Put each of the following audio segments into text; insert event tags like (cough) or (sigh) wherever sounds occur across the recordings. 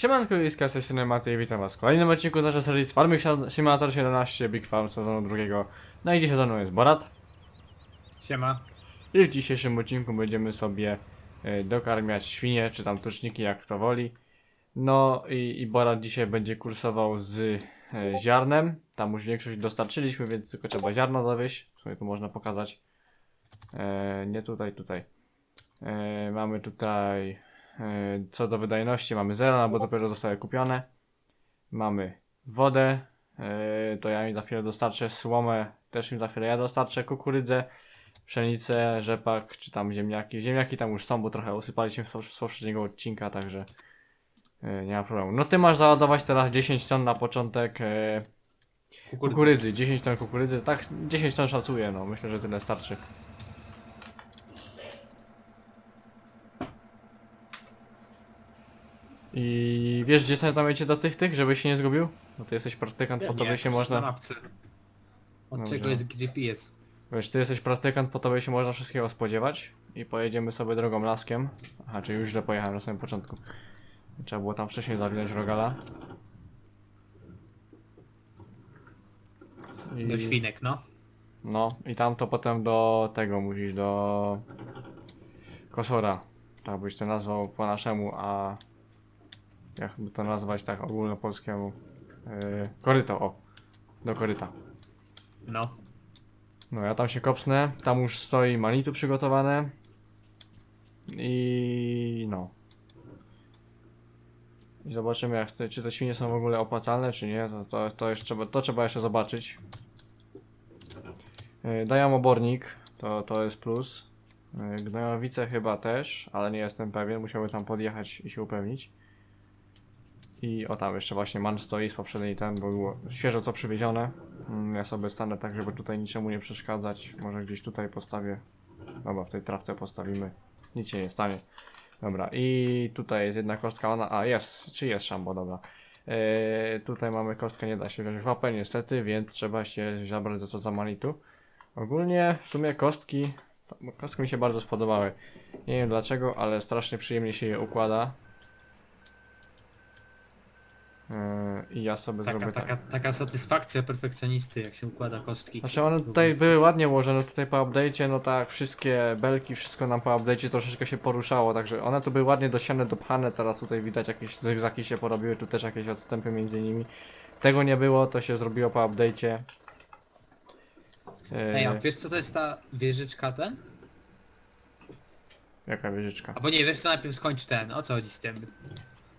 Siemanko, Iska, z tej strony Matej, witam was w kolejnym odcinku z naszej serii z Farming Simulator 17 Big Farm sezonu drugiego. No i dzisiaj ze mną jest Borat. Siema. I w dzisiejszym odcinku będziemy sobie e, dokarmiać świnie, czy tam tuczniki, jak kto woli. No i, i Borat dzisiaj będzie kursował z e, ziarnem. Tam już większość dostarczyliśmy, więc tylko trzeba ziarno dowieść. W sumie tu można pokazać. E, nie tutaj, tutaj. E, mamy tutaj co do wydajności mamy 0, no bo dopiero zostały kupione. Mamy wodę, e, to ja im za chwilę dostarczę, słomę też im za chwilę ja dostarczę, kukurydzę, pszenicę, rzepak, czy tam ziemniaki. Ziemniaki tam już są, bo trochę usypaliśmy z poprzedniego odcinka, także e, nie ma problemu. No ty masz załadować teraz 10 ton na początek e, Kukurydza. kukurydzy, 10 ton kukurydzy, tak 10 ton szacuję, no myślę, że tyle starczy. I wiesz gdzie sobie tam jedzie do tych tych, żebyś się nie zgubił? No ty jesteś praktykant, po tobie się Na można... mapce. Od Dobrze. czego jest GPS? Wiesz, ty jesteś praktykant, po tobie się można wszystkiego spodziewać i pojedziemy sobie drogą laskiem. Aha, czyli już źle pojechałem na samym początku. Trzeba było tam wcześniej zawinąć rogala. I... Do świnek, no. No i tam to potem do tego musisz, do kosora. Tak byś to nazwał po naszemu, a jak by to nazwać tak ogólnopolskiemu? Yy, koryto, o. Do koryta. No. No ja tam się kopsnę, tam już stoi manitu przygotowane. I no. I zobaczymy jak te, czy te świnie są w ogóle opłacalne, czy nie. To, to, to, jeszcze, trzeba- to trzeba jeszcze zobaczyć. Yy, Dają obornik, to, to jest plus. Yy, Gnojowice chyba też, ale nie jestem pewien, musiałby tam podjechać i się upewnić. I o tam jeszcze właśnie man stoi z poprzedniej ten, bo było świeżo co przywiezione. Mm, Ja sobie stanę tak, żeby tutaj niczemu nie przeszkadzać. Może gdzieś tutaj postawię. Dobra, w tej trawce postawimy. Nic się nie stanie. Dobra, i tutaj jest jedna kostka, ona... A, jest, czy jest szambo, dobra. Eee, tutaj mamy kostkę, nie da się wziąć w łapę niestety, więc trzeba się zabrać do co za manitu. Ogólnie w sumie kostki... Kostki mi się bardzo spodobały. Nie wiem dlaczego, ale strasznie przyjemnie się je układa. Eee, I ja sobie Taka, zrobię tak. taka, taka satysfakcja perfekcjonisty, jak się układa kostki. Znaczy one tutaj były ładnie ułożone, tutaj po update'cie, no tak, wszystkie belki, wszystko nam po update'cie troszeczkę się poruszało, także one tu były ładnie do ściany dopchane, teraz tutaj widać jakieś zygzaki się porobiły, tu też jakieś odstępy między nimi. Tego nie było, to się zrobiło po update'cie. Ej, a wiesz co to jest ta wieżyczka ten? jaka wieżyczka. Albo nie, wiesz co najpierw skończ ten, o co chodzi z tym?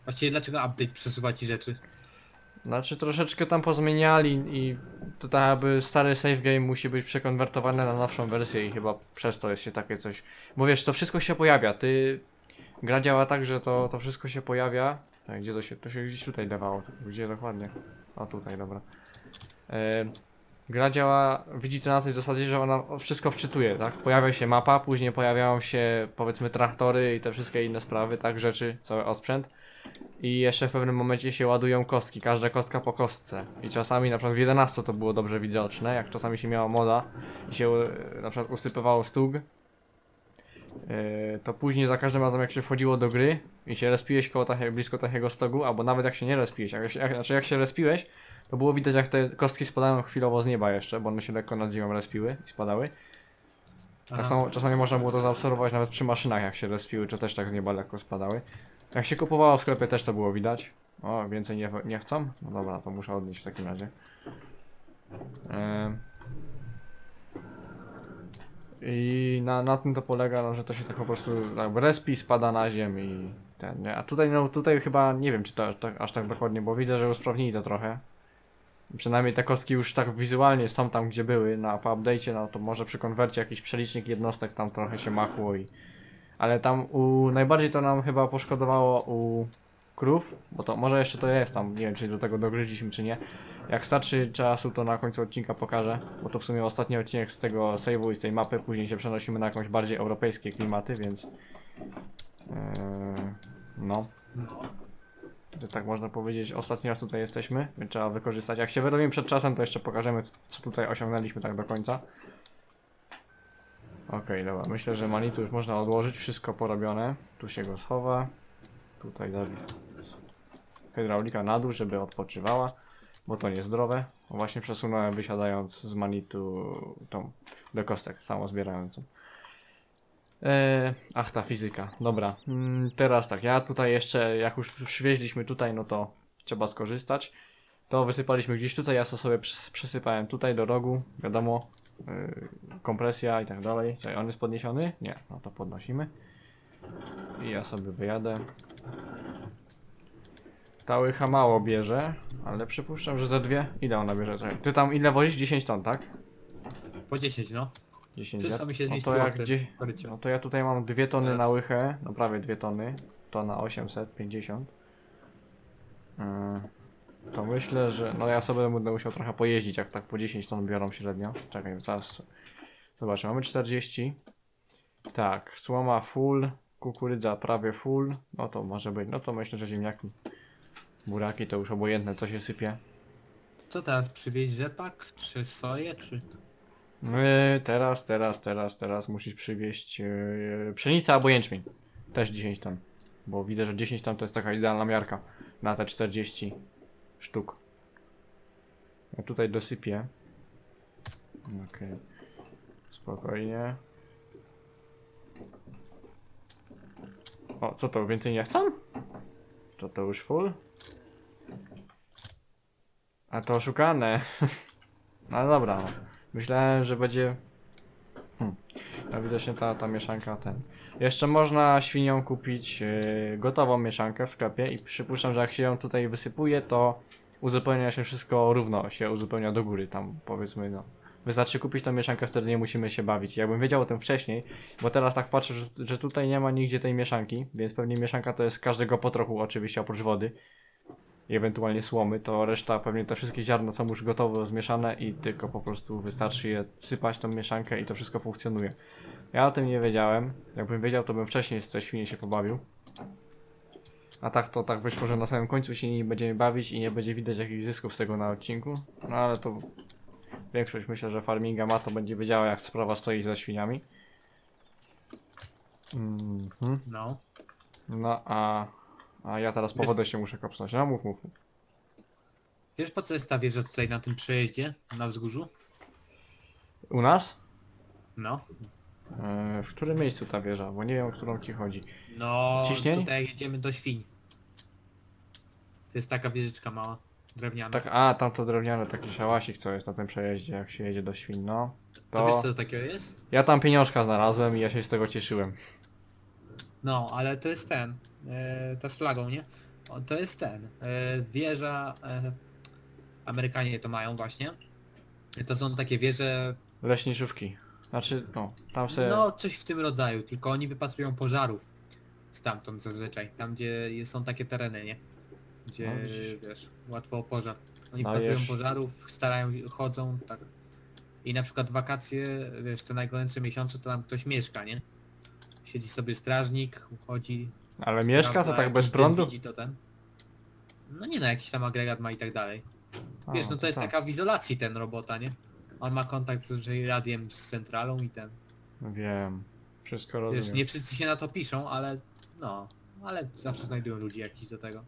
Właściwie dlaczego update przesuwa ci rzeczy? Znaczy troszeczkę tam pozmieniali i to tak stary save game musi być przekonwertowany na nowszą wersję i chyba przez to jest się takie coś. Bo wiesz, to wszystko się pojawia. Ty. Gra działa tak, że to, to wszystko się pojawia. A gdzie to się. To się gdzieś tutaj dawało. Gdzie dokładnie? O tutaj, dobra. E, gra działa, widzi to na tej zasadzie, że ona wszystko wczytuje, tak? Pojawia się mapa, później pojawiają się powiedzmy traktory i te wszystkie inne sprawy, tak? Rzeczy, cały osprzęt. I jeszcze w pewnym momencie się ładują kostki, każda kostka po kostce. I czasami na przykład w 11 to było dobrze widoczne, jak czasami się miało moda i się e, na przykład usypywało stug. e, To później za każdym razem jak się wchodziło do gry i się respiłeś koło takie, blisko takiego stogu, albo nawet jak się nie respiłeś, jak jak, znaczy jak się respiłeś, to było widać jak te kostki spadają chwilowo z nieba jeszcze, bo one się lekko nad ziemią respiły i spadały. Tak samo, czasami można było to zaobserwować nawet przy maszynach, jak się respiły, to też tak z nieba lekko spadały. Jak się kupowało w sklepie, też to było widać. O, więcej nie, nie chcą? No dobra, to muszę odnieść w takim razie. Em. I na, na tym to polega, no, że to się tak po prostu jakby respi, spada na ziemię i ten, nie? A tutaj, no tutaj chyba nie wiem, czy to, to aż tak dokładnie, bo widzę, że usprawnili to trochę. Przynajmniej te kostki już tak wizualnie są tam, gdzie były na po update'cie, no to może przy konwercie jakiś przelicznik jednostek tam trochę się machło i... Ale tam u... najbardziej to nam chyba poszkodowało u krów, bo to może jeszcze to jest tam, nie wiem czy do tego dogryźliśmy czy nie. Jak starczy czasu to na końcu odcinka pokażę, bo to w sumie ostatni odcinek z tego save'u i z tej mapy, później się przenosimy na jakąś bardziej europejskie klimaty, więc... Eee, no. Że tak można powiedzieć, ostatni raz tutaj jesteśmy, więc trzeba wykorzystać. Jak się wyrobimy przed czasem, to jeszcze pokażemy, co tutaj osiągnęliśmy tak do końca. Okej, dobra, myślę, że manitu już można odłożyć, wszystko porobione. Tu się go schowa, tutaj zawi hydraulika na dół, żeby odpoczywała, bo to niezdrowe. Właśnie przesunąłem wysiadając z manitu tą do kostek samozbierającą. Eee, ach, ta fizyka. Dobra, mm, teraz tak, ja tutaj jeszcze, jak już przywieźliśmy tutaj, no to trzeba skorzystać. To wysypaliśmy gdzieś tutaj, ja to sobie przesypałem tutaj do rogu, wiadomo, kompresja i tak dalej. Czekaj, on jest podniesiony? Nie, no to podnosimy. I ja sobie wyjadę. Ta łycha mało bierze, ale przypuszczam, że za dwie. Ile ona bierze? Czekaj, Ty tam ile wozisz? 10 ton, tak? Po 10, no. 10 Wszystko wiat- mi się no to zmieściło jak w tym gdzie... korycie. No to ja tutaj mam dwie tony Teraz. na łychę, no prawie dwie tony. Tona 850. Yy, to myślę, że no ja sobie będę musiał trochę pojeździć, jak tak po 10 ton biorą średnio. Czekaj, zaraz zobaczę. Mamy 40. Tak, słoma full, kukurydza prawie full. No to może być. No to myślę, że ziemniaki, buraki to już obojętne, co się sypie. Co teraz, przywieźć rzepak, czy soję, czy... Yy, teraz, teraz, teraz, teraz musisz przywieźć yy, pszenicę albo jęczmień. Też 10 ton. Bo widzę, że 10 ton to jest taka idealna miarka na te 40 sztuk. Ja tutaj dosypię. Okej. Spokojnie. O, co to? Więcej nie chcą? To to już full? A to oszukane. (laughs) no dobra. Myślałem, że będzie. Hmm. No widocznie ta, ta mieszanka ten. Jeszcze można świniom kupić yy, gotową mieszankę w sklepie i przypuszczam, że jak się ją tutaj wysypuje, to uzupełnia się wszystko równo, się uzupełnia do góry, tam powiedzmy no. Wystarczy kupić tą mieszankę, wtedy nie musimy się bawić. Jakbym wiedział o tym wcześniej, bo teraz tak patrzę, że, że tutaj nie ma nigdzie tej mieszanki, więc pewnie mieszanka to jest każdego po trochu, oczywiście oprócz wody i ewentualnie słomy, to reszta pewnie te wszystkie ziarna są już gotowo zmieszane i tylko po prostu wystarczy je sypać tą mieszankę i to wszystko funkcjonuje. Ja o tym nie wiedziałem. Jakbym wiedział, to bym wcześniej z tej świnie się pobawił. A tak to tak wyszło, że na samym końcu się nie będziemy bawić i nie będzie widać jakichś zysków z tego na odcinku. No ale to większość myślę, że farminga ma to będzie wiedziała jak sprawa stoi ze świniami. Mhm. No. No a, a ja teraz po Wiesz- wodę się muszę kopnąć. No mów, mów. mów. Wiesz po co jest ta wieża tutaj na tym przejeździe, na wzgórzu? U nas? No. E, w którym miejscu ta wieża? Bo nie wiem, o którą ci chodzi. No, Ciśnień? tutaj jedziemy do świń. To jest taka wieżyczka mała, drewniana. Tak, a, tam to drewniane, taki szałasik, co jest na tym przejeździe, jak się jedzie do świn, no. To wiesz To co to takiego jest? ja tam pieniążka znalazłem i ja się z tego cieszyłem. No, ale to jest ten. E, ta z flagą, nie? O, to jest ten. E, wieża. E, Amerykanie to mają właśnie. To są takie wieże. Leśniczówki. Znaczy, no, tam se... No, coś w tym rodzaju, tylko oni wypatrują pożarów stamtąd zazwyczaj. Tam gdzie są takie tereny, nie? Gdzie No, widzisz. wiesz, łatwo o pożar. Oni No, wiesz. pożarów, starają, chodzą, tak. I na przykład wakacje, wiesz, te najgorętsze miesiące to tam ktoś mieszka, nie? Siedzi sobie strażnik, chodzi, Ale mieszka to tak bez prądu? Widzi to ten. No nie no, jakiś tam agregat ma i tak dalej. A, Wiesz, no to jest tak. taka w izolacji ten robota, nie? On ma kontakt z radiem z centralą i ten. Wiem. Wszystko Wiesz, rozumiem. nie wszyscy się na to piszą, ale no, ale zawsze znajdują ludzi jakiś do tego.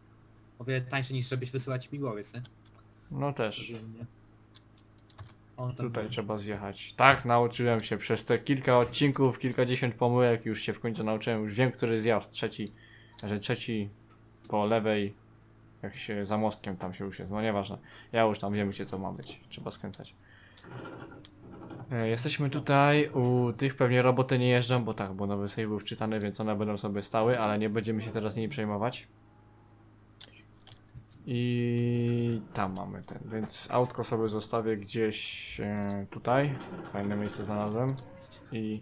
O wiele tańsze niż żebyś wysyłać śmigłowiec, nie? No też. Codziennie. Tam Tutaj trzeba zjechać. Tak, nauczyłem się przez te kilka odcinków, kilkadziesiąt pomyłek, już się w końcu nauczyłem, już wiem, który zjazd. Trzeci, że trzeci po lewej, jak się za mostkiem tam się już jest, no nieważne. Ja już tam wiem, gdzie to ma być. Trzeba skręcać. E, Jesteśmy tutaj, u tych pewnie roboty nie jeżdżą, bo tak, bo nowy save był wczytany, więc one będą sobie stały, ale nie będziemy się teraz nimi przejmować. I tam mamy ten, więc autko sobie zostawię gdzieś e, tutaj. Fajne miejsce znalazłem. I,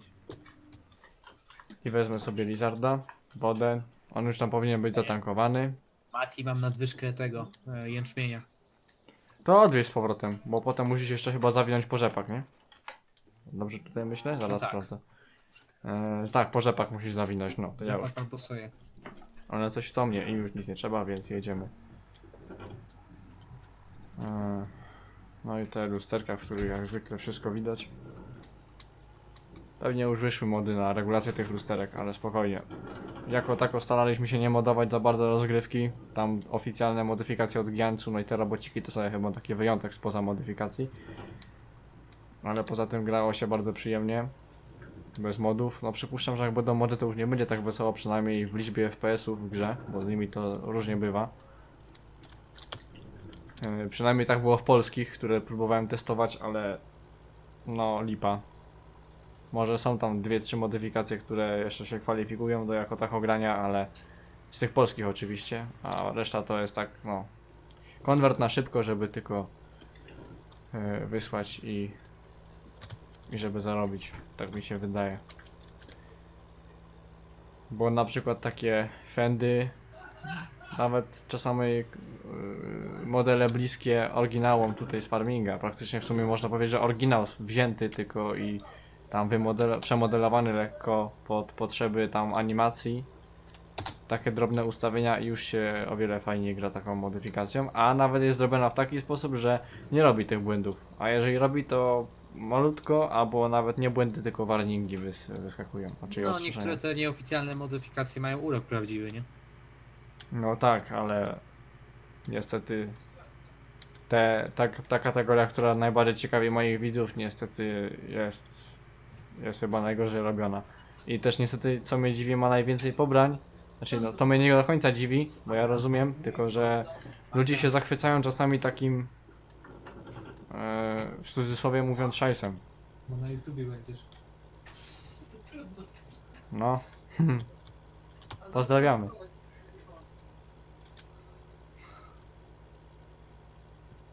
I wezmę sobie Lizarda, wodę. On już tam powinien być zatankowany. Mati, mam nadwyżkę tego, e, jęczmienia. To odwieź z powrotem, bo potem musisz jeszcze chyba zawinąć po rzepak, nie? Dobrze tutaj myślę? Zaraz tak. sprawdzę. E, tak, po rzepak musisz zawinąć, no. To ja już. Rzepak soję. Ale coś to mnie, im już nic nie trzeba, więc jedziemy. E, No i te lusterka, w których jak zwykle wszystko widać. Pewnie już wyszły mody na regulację tych lusterek, ale spokojnie. jako tako staraliśmy się nie modować za bardzo rozgrywki. Tam oficjalne modyfikacje od Giantsu, no i te robociki to sobie chyba taki wyjątek spoza modyfikacji. Ale poza tym grało się bardzo przyjemnie. Bez modów. No przypuszczam, że jak będą mody to już nie będzie tak wesoło, przynajmniej w liczbie FPS-ów w grze, bo z nimi to różnie bywa. Yy, Przynajmniej tak było w polskich, które próbowałem testować, ale no lipa. Może są tam dwie, trzy modyfikacje, które jeszcze się kwalifikują do jako tako grania, ale z tych polskich oczywiście, a reszta to jest tak, no konwert na szybko, żeby tylko yy, wysłać i i żeby zarobić, tak mi się wydaje. Bo na przykład takie Fendy, nawet czasami yy, modele bliskie oryginałom tutaj z farminga, praktycznie w sumie można powiedzieć, że oryginał wzięty tylko i tam wymodel- przemodelowany lekko pod potrzeby tam animacji. Takie drobne ustawienia i już się o wiele fajniej gra taką modyfikacją, a nawet jest zrobiona w taki sposób, że nie robi tych błędów. A jeżeli robi to malutko, albo nawet nie błędy, tylko warningi wys wyskakują. Znaczy No niektóre te nieoficjalne modyfikacje mają urok prawdziwy, nie? No tak, ale niestety te, ta, ta kategoria, która najbardziej ciekawi moich widzów, niestety jest, jest chyba najgorzej robiona. I też niestety, co mnie dziwi, ma najwięcej pobrań. Znaczy, no, to mnie nie do końca dziwi, bo ja rozumiem, tylko że ludzie się zachwycają czasami takim, e, w cudzysłowie mówiąc, szajsem. Bo na YouTubie będziesz. No. (laughs) Pozdrawiamy.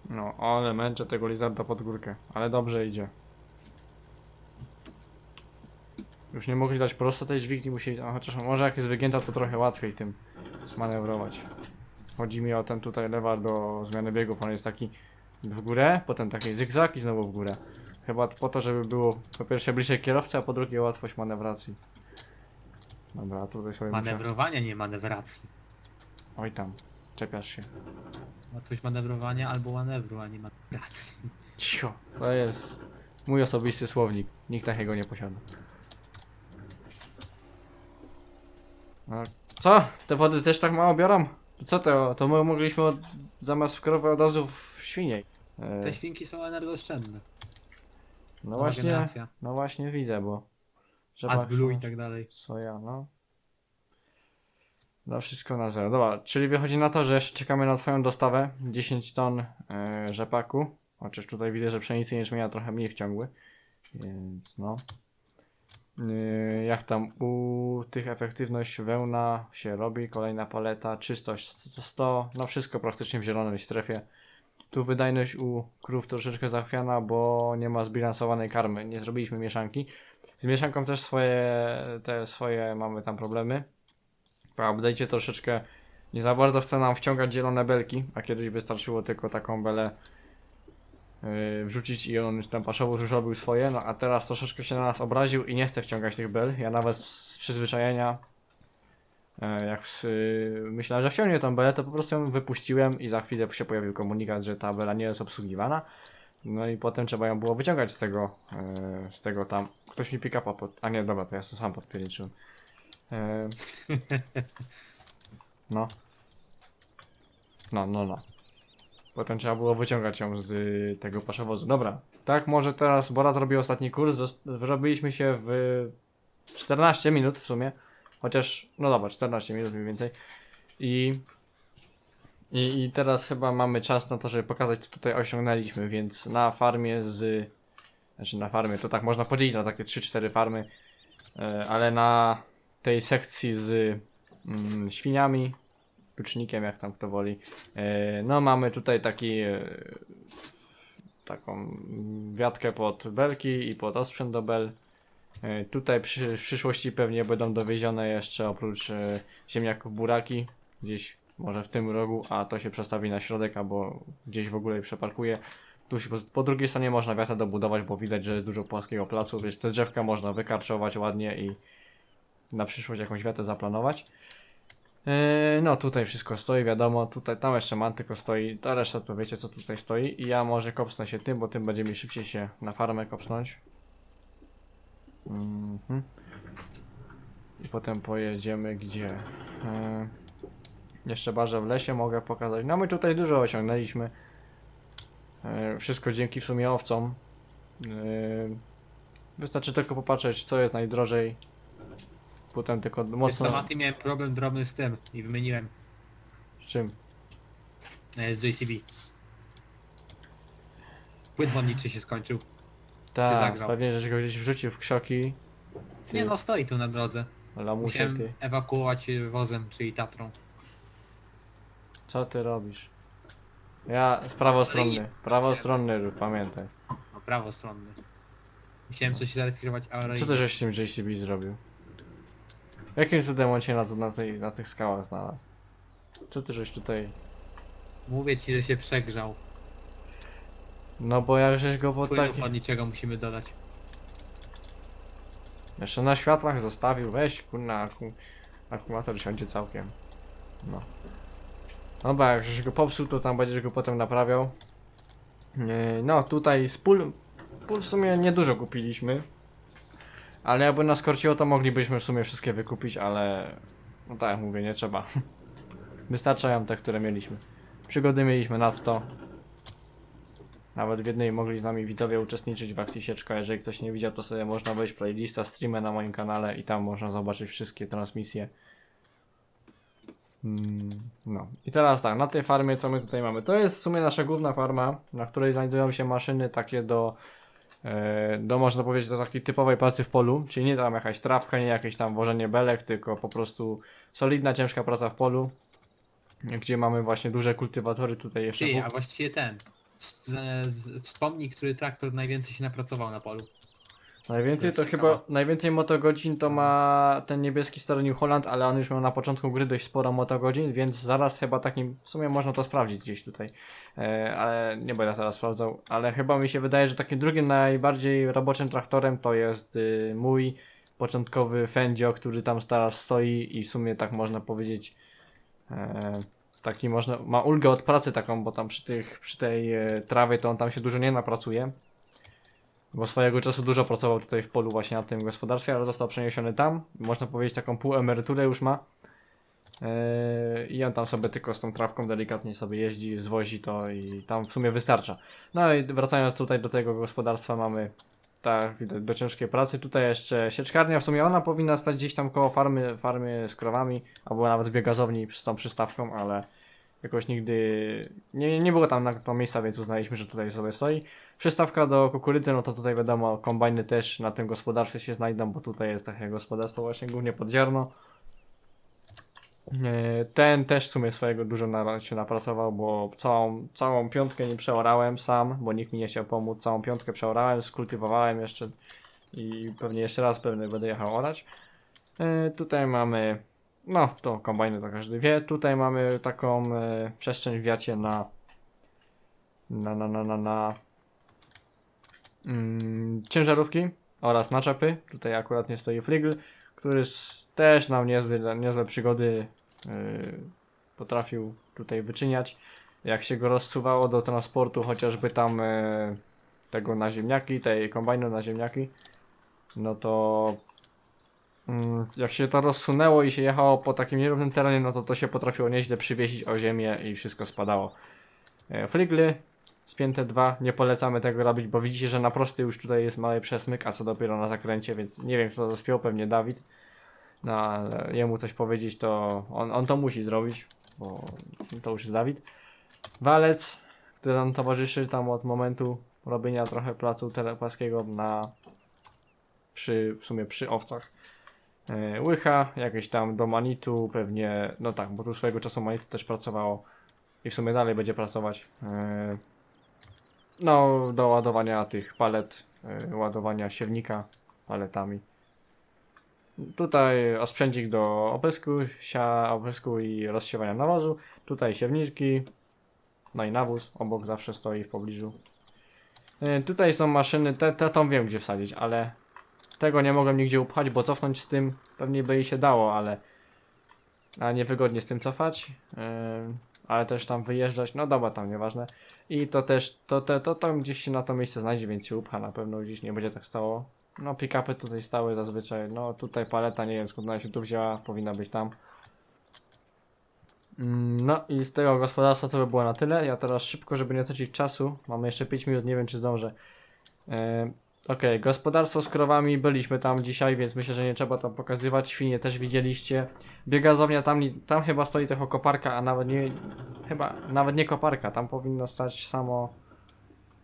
No, ale męczę tego lizarda pod górkę. Ale dobrze idzie. Już nie mogli dać prosto tej dźwigni, musieli... A chociaż może jak jest wygięta, to trochę łatwiej tym manewrować. Chodzi mi o ten tutaj lewar do zmiany biegów. On jest taki w górę, potem taki zygzak i znowu w górę. Chyba po to, żeby było po pierwsze bliżej kierowcy, a po drugie łatwość manewracji. Dobra, tutaj sobie. Manewrowania, nie manewracji. Oj tam, czepiasz się. Łatwość manewrowania albo manewru, a nie manewracji. Cicho, to jest mój osobisty słownik. Nikt takiego nie posiada. No, co? Te wody też tak mało biorą? To co to? To my mogliśmy od, zamiast w krowę od razu w świnie. E, Te świnki są energooszczędne. no Nowa właśnie, generacja. no właśnie widzę, bo... rzepak AdBlue i są- tak dalej. Soja, no. No wszystko na zero. Dobra, czyli wychodzi na to, że jeszcze czekamy na twoją dostawę. 10 ton e, rzepaku. Chociaż tutaj widzę, że pszenicy jęczmienia trochę mniej wciągły. Więc no. E, jak tam u tych efektywność wełna się robi. Kolejna paleta. Czystość 100, 100. No wszystko praktycznie w zielonej strefie. Tu wydajność u krów troszeczkę zachwiana, bo nie ma zbilansowanej karmy. Nie zrobiliśmy mieszanki. Z mieszanką też swoje, te swoje mamy tam problemy. Po update'cie troszeczkę nie za bardzo chce nam wciągać zielone belki, a kiedyś wystarczyło tylko taką belę yy, wrzucić i on ten paszowóz już robił swoje, no a teraz troszeczkę się na nas obraził i nie chce wciągać tych bel. Ja nawet z, przyzwyczajenia e, jak yy, myślałem, że wciągnie tą belę, to po prostu ją wypuściłem i za chwilę się pojawił komunikat, że ta bela nie jest obsługiwana. No i potem trzeba ją było wyciągać z tego, e, z tego tam. Ktoś mi pick-upa pod... A nie, dobra, to ja sam podpierniczyłem. E, no. No, no, no. Potem trzeba było wyciągać ją z y, tego paszowozu. Dobra, tak może teraz Borat robi ostatni kurs. Wyrobiliśmy się w 14 minut w sumie. Chociaż, no dobra, 14 minut mniej więcej. I i, I teraz chyba mamy czas na to, żeby pokazać, co tutaj osiągnęliśmy, więc na farmie z... Znaczy na farmie, to tak można podzielić na takie 3-4 farmy, e, ale na tej sekcji z mm, świniami, tucznikiem, jak tam kto woli, e, no mamy tutaj taki... E, taką wiatkę pod belki i pod osprzęt do bel. E, Tutaj przy, w przyszłości pewnie będą dowiezione jeszcze oprócz ziemniaków buraki, gdzieś może w tym rogu, a to się przestawi na środek albo gdzieś w ogóle je przeparkuje. Tu się po, po drugiej stronie można wiatę dobudować, bo widać, że jest dużo płaskiego placu, więc te drzewka można wykarczować ładnie i na przyszłość jakąś wiatę zaplanować. Yy, no tutaj wszystko stoi, wiadomo, tutaj tam jeszcze mantyko stoi, ta reszta to wiecie co tutaj stoi i ja może kopsnę się tym, bo tym będzie mi szybciej się na farmę kopsnąć. Mhm. I potem pojedziemy gdzie? E, jeszcze barze w lesie mogę pokazać. No my tutaj dużo osiągnęliśmy. E, wszystko dzięki w sumie owcom. E, wystarczy tylko popatrzeć co jest najdrożej. Potem tylko mocno... Mati, miałem problem drobny z tym i wymieniłem Z czym? e, z JCB. Płyn wodniczy się skończył. Tak, zagrzał. pewnie, że go gdzieś wrzucił w krzoki. Ty, Nie no, stoi tu na drodze. lamusie Musiałem ty. ewakuować e, wozem, czyli Tatrą. Co ty robisz? Ja, prawostronny, prawostronny, pamiętaj. No, prawostronny. Chciałem coś zarejestrować, ale... Co ty żeś z tym JCB zrobił? Jakim cudem on cię na, na, tej, na tych skałach znalazł? Co ty żeś tutaj... Mówię ci, że się przegrzał. No bo jak żeś go pod Płynu takim... wodniczego musimy dodać. Jeszcze na światłach zostawił, weź kurna, akum... akumulator siądzie całkiem. No. Dobra, jak żeś go popsuł, to tam będziesz go potem naprawiał. Yy, No, tutaj z pól... Pól w sumie niedużo kupiliśmy. Ale jakby nas korciło, to moglibyśmy w sumie wszystkie wykupić, ale... No tak jak mówię, nie trzeba. (laughs) Wystarczają te, które mieliśmy. Przygody mieliśmy nadto. Nawet w jednej mogli z nami widzowie uczestniczyć w akcji Sieczka. Jeżeli ktoś nie widział, to sobie można wejść playlista, streamy na moim kanale i tam można zobaczyć wszystkie transmisje. Mm, no i teraz tak, na tej farmie co my tutaj mamy? To jest w sumie nasza główna farma, na której znajdują się maszyny takie do, do można powiedzieć, do takiej typowej pracy w polu, czyli nie tam jakaś trawka, nie jakieś tam wożenie belek, tylko po prostu solidna, ciężka praca w polu, gdzie mamy właśnie duże kultywatory, tutaj jeszcze... Ty, a właściwie ten. Wspomnij, który traktor najwięcej się napracował na polu. Najwięcej to chyba, najwięcej motogodzin to ma ten niebieski stary New Holland, ale on już miał na początku gry dość sporo motogodzin, więc zaraz chyba takim, w sumie można to sprawdzić gdzieś tutaj, e, ale nie będę teraz sprawdzał, ale chyba mi się wydaje, że takim drugim najbardziej roboczym traktorem to jest y, mój początkowy Fendio, który tam teraz stoi i w sumie tak można powiedzieć, e, taki można, ma ulgę od pracy taką, bo tam przy, tych, przy tej e, trawie to on tam się dużo nie napracuje. Bo swojego czasu dużo pracował tutaj w polu właśnie na tym gospodarstwie, ale został przeniesiony tam. Można powiedzieć taką półemeryturę już ma. Yy, I on tam sobie tylko z tą trawką delikatnie sobie jeździ, zwozi to i tam w sumie wystarcza. No i wracając tutaj do tego gospodarstwa mamy tak widać do ciężkiej pracy. Tutaj jeszcze sieczkarnia, w sumie ona powinna stać gdzieś tam koło farmy, farmy z krowami, albo nawet w biogazowni z tą przystawką, ale jakoś nigdy nie, nie było tam na to miejsca, więc uznaliśmy, że tutaj sobie stoi. Przystawka do kukurydzy, no to tutaj wiadomo, kombajny też na tym gospodarstwie się znajdą, bo tutaj jest takie gospodarstwo właśnie głównie pod ziarno. E, Ten też w sumie swojego dużo na, się napracował, bo całą, całą piątkę nie przeorałem sam, bo nikt mi nie chciał pomóc. Całą piątkę przeorałem, skultywowałem jeszcze i pewnie jeszcze raz pewnie będę jechał orać. E, Tutaj mamy, no to kombajny to każdy wie. Tutaj mamy taką e, przestrzeń w wiacie na na na na na, na mm, ciężarówki oraz naczepy. Tutaj akurat nie stoi Frigl, który też nam niezłe, niezłe przygody yy, potrafił tutaj wyczyniać. Jak się go rozsuwało do transportu, chociażby tam yy, tego na ziemniaki, tej kombajnu na ziemniaki, no to mm, jak się to rozsunęło i się jechało po takim nierównym terenie, no to to się potrafiło nieźle przywieźć o ziemię i wszystko spadało. E, Frigly spięte dwa, nie polecamy tego robić, bo widzicie, że na prosty już tutaj jest mały przesmyk, a co dopiero na zakręcie, więc nie wiem kto to spiął, pewnie Dawid. No ale jemu coś powiedzieć, to on, on to musi zrobić, bo to już jest Dawid. Walec, który nam towarzyszy tam od momentu robienia trochę placu telepaskiego na przy, w sumie przy owcach. E, Łycha, jakieś tam do Manitu, pewnie, no tak, bo tu swojego czasu Manitu też pracowało i w sumie dalej będzie pracować. No, do ładowania tych palet, e, ładowania siewnika paletami. Tutaj osprzędzik do oprysku, sia, oprysku i rozsiewania nawozu. Tutaj siewniczki, no i nawóz obok zawsze stoi w pobliżu. E, Tutaj są maszyny, te, te tą wiem gdzie wsadzić, ale tego nie mogłem nigdzie upchać, bo cofnąć z tym pewnie by jej się dało, ale a niewygodnie z tym cofać, yy, ale też tam wyjeżdżać, no dobra, tam nieważne. I to też, to, to, to tam gdzieś się na to miejsce znajdzie, więc się upcha na pewno gdzieś, nie będzie tak stało. No, pick-upy tutaj stały zazwyczaj. No, tutaj paleta, nie wiem skąd ona się tu wzięła, powinna być tam. Mm, No i z tego gospodarstwa to by było na tyle. Ja teraz szybko, żeby nie tracić czasu. Mamy jeszcze 5 minut, nie wiem czy zdążę. E, Okej, gospodarstwo z krowami, byliśmy tam dzisiaj, więc myślę, że nie trzeba tam pokazywać. Świnie też widzieliście. Biogazownia tam, tam chyba stoi tylko koparka, a nawet nie, chyba nawet nie koparka, tam powinno stać samo.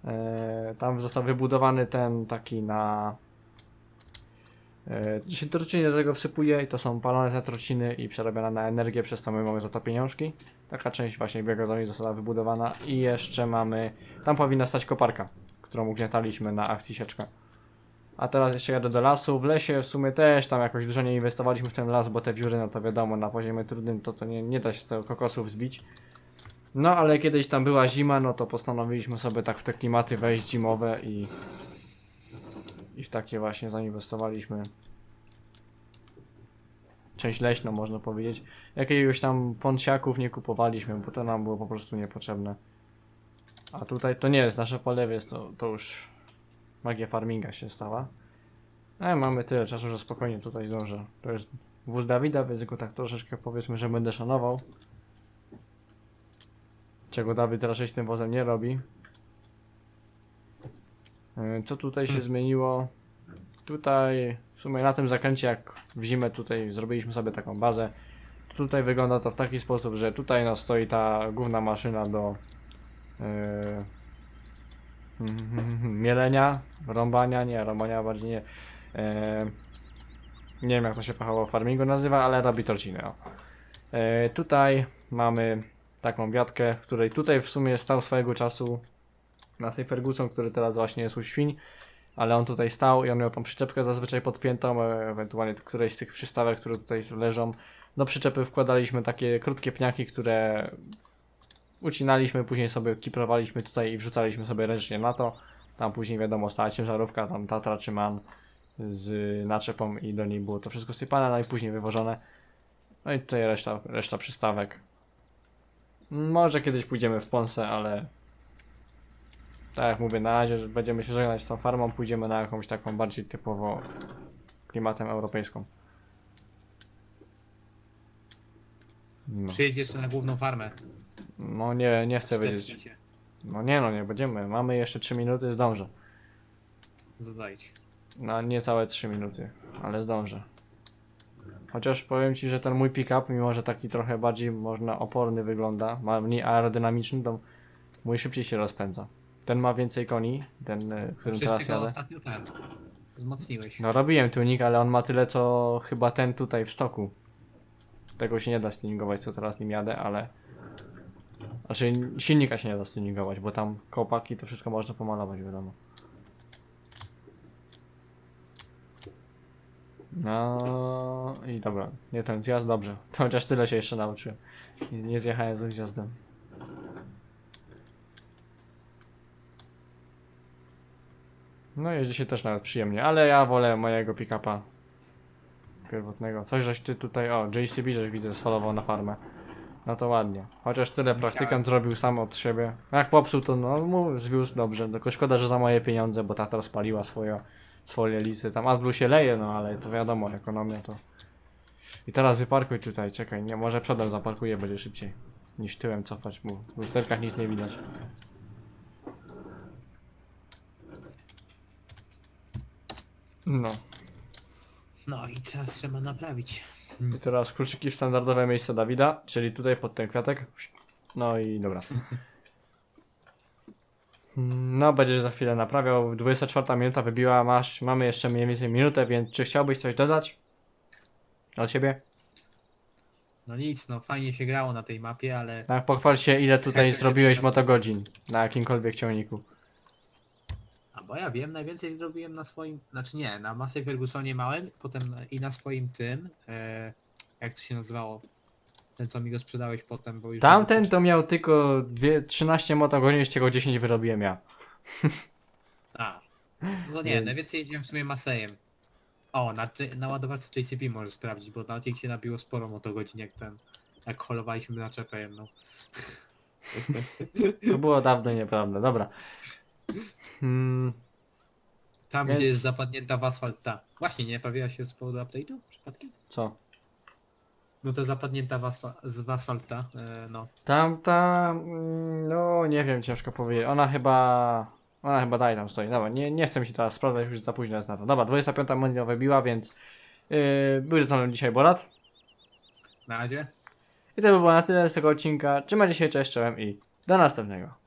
E, tam został wybudowany ten taki na. E, się trociny do tego wsypuje i to są palone te trociny i przerabiane na energię, przez to my mamy za to pieniążki. Taka część właśnie biogazowni została wybudowana i jeszcze mamy. Tam powinna stać koparka, którą ugniataliśmy na akcji sieczka. A teraz jeszcze jadę do lasu. W lesie w sumie też tam jakoś dużo nie inwestowaliśmy w ten las, bo te wióry, no to wiadomo, na poziomie trudnym to, to nie, nie da się z tego kokosów zbić. No ale kiedyś tam była zima, no to postanowiliśmy sobie tak w te klimaty wejść zimowe i i w takie właśnie zainwestowaliśmy część leśną można powiedzieć. Jakiegoś tam pąsiaków nie kupowaliśmy, bo to nam było po prostu niepotrzebne. A tutaj to nie jest nasze pole, więc to, to już magia farminga się stała. Ale mamy tyle czasu, że spokojnie tutaj zdążę. To jest wóz Dawida, więc go tak troszeczkę powiedzmy, że będę szanował. Czego Dawid raczej z tym wozem nie robi. Yy, Co tutaj się Hmm. zmieniło? Tutaj w sumie na tym zakręcie jak w zimę tutaj zrobiliśmy sobie taką bazę. Tutaj wygląda to w taki sposób, że tutaj no, stoi ta główna maszyna do yy, mielenia, rąbania, nie, rąbania bardziej nie. Yy, nie wiem jak to się fachowo w farmingu nazywa, ale robi torciny. O. Yy, tutaj mamy taką wiatkę, w której tutaj w sumie stał swojego czasu Massey Ferguson, który teraz właśnie jest u świń, ale on tutaj stał i on miał tą przyczepkę zazwyczaj podpiętą, e, ewentualnie któreś z tych przystawek, które tutaj leżą. Do przyczepy wkładaliśmy takie krótkie pniaki, które ucinaliśmy, później sobie kiprowaliśmy tutaj i wrzucaliśmy sobie ręcznie na to. Tam później wiadomo stała ciężarówka, tam Tatra czy Man z naczepą i do niej było to wszystko sypane, no i później wywożone. No i tutaj reszta, reszta przystawek. Może kiedyś pójdziemy w Ponce, ale tak jak mówię, na razie że będziemy się żegnać z tą farmą, pójdziemy na jakąś taką bardziej typowo klimatem europejską. No, Przyjedź jeszcze na główną farmę. No nie, nie chcę wiedzieć. No nie no, nie będziemy. Mamy jeszcze 3 minuty, zdążę. Zadajdź. No niecałe 3 minuty, ale zdążę. Chociaż powiem Ci, że ten mój pick-up, mimo że taki trochę bardziej można oporny wygląda, ma mniej aerodynamiczny, to mój szybciej się rozpędza. Ten ma więcej koni, ten, y, którym Przecież teraz ty go jadę. ostatnio ten. Wzmocniłeś. No robiłem tuning, ale on ma tyle co chyba ten tutaj w stoku. Tego się nie da stuningować, co teraz nim jadę, ale... Znaczy silnika się nie da stuningować, bo tam kopaki to wszystko można pomalować, wiadomo. No i dobra, nie ten zjazd, dobrze. (laughs) To chociaż tyle się jeszcze nauczyłem. Nie, zjechałem z gwiazdem. No jeździ się też nawet przyjemnie, ale ja wolę mojego pick-upa pierwotnego. Coś żeś ty tutaj, o, JCB żeś widzę scholował na farmę. No to ładnie. Chociaż tyle praktykant zrobił sam od siebie. Jak popsuł to no mu zwiózł dobrze, tylko szkoda, że za moje pieniądze, bo tata spaliła swoje, swoje listy. Tam AdBlue się leje, no ale to wiadomo, ekonomia to... I teraz wyparkuj tutaj, czekaj, nie, może przodem zaparkuję, będzie szybciej. Niż tyłem cofać, bo w lusterkach nic nie widać. No. No i czas trzeba naprawić. I teraz kluczyki w standardowe miejsce Dawida, czyli tutaj pod ten kwiatek. No i dobra. No, będziesz za chwilę naprawiał. 24 minuta wybiła, masz, mamy jeszcze mniej więcej minutę, więc czy chciałbyś coś dodać? Od siebie? No nic, no fajnie się grało na tej mapie, ale Tak, pochwal się ile tutaj zrobiłeś motogodzin na jakimkolwiek ciągniku. Bo ja wiem, najwięcej zrobiłem na swoim, znaczy nie, na Massey Fergusonie małym, potem i na swoim tym, e, jak to się nazywało, ten co mi go sprzedałeś potem, bo już... Tamten to miał tylko dwie, 13 motogodzin, z czego 10 wyrobiłem ja. (laughs) A, no nie, Więc- najwięcej jeździłem w sumie Masejem. O, na, J- na ładowarce JCB możesz sprawdzić, bo na tej się nabiło sporo motogodzin jak ten, jak holowaliśmy na czepę jedną. To było dawno nieprawda, dobra. Hmm, Tam Więc- gdzie jest zapadnięta w asfalt ta. Właśnie, nie pojawiła się z powodu update'u przypadkiem? Co? No to zapadnięta w, asfa- z w asfalt ta, e, no. Tamta, mm, no nie wiem, ciężko powiedzieć. Ona chyba, ona chyba dalej tam stoi. Dobra, nie, nie chcę mi się teraz sprawdzać, już za późno jest na to. Dobra, 25 monia wybiła, więc yy, był ze mną dzisiaj Borat. Na razie. I to by było na tyle z tego odcinka. Trzymajcie się, cześć, czołem i do następnego.